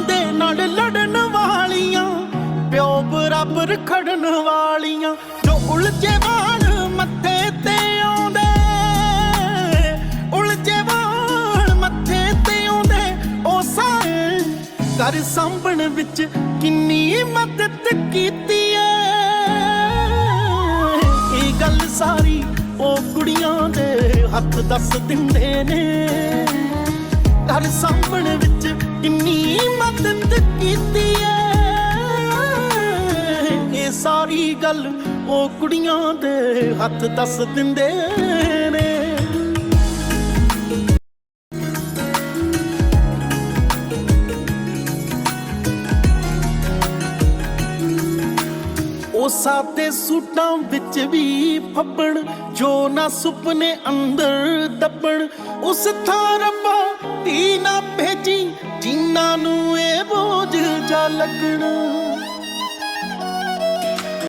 ਦੇ ਨਾਲ ਲੜਨ ਵਾਲੀਆਂ, ਪਿਓ ਬਰਾਬਰ ਖੜਨ ਵਾਲੀਆਂ, ਜੋ ਉਲਝੇ ਵਾਲ ਮੱਥੇ ਤੇ ਆਉਂਦੇ, ਉਲਝੇ ਵਾਲ ਮੱਥੇ ਤੇ ਆਉਂਦੇ, ਉਹ ਸਾਰੇ ਘਰ ਸੰਭਣ ਵਿੱਚ ਕਿੰਨੀ ਮਦਦ ਕੀਤੀ ਏ। ਇਹ ਗੱਲ ਸਾਰੀ ਉਹ ਕੁੜੀਆਂ ਦੇ ਹੱਥ ਦੱਸ ਦਿੰਦੇ ਨੇ। ਘਰ ਸਾਂਭਣ ਕਿੰਨੀ ਮਦਦ ਕੀਤੀ ਏ। ਇਹ ਸਾਰੀ ਗੱਲ ਉਹ ਕੁੜੀਆਂ ਦੇ ਹੱਥ ਦੱਸ ਦਿੰਦੇ ਨੇ। ਉਹ ਸਾਦੇ ਸੂਟਾਂ ਵਿੱਚ ਵੀ ਫੱਬਣ, ਜੋ ਨਾ ਸੁਪਨੇ ਅੰਦਰ ਦੱਬਣ। ਉਸ ਥਾਂ ਰੱਬਾ ਤੀ ਨਾ ਭੇਜੀ ਲੱਗਣਾ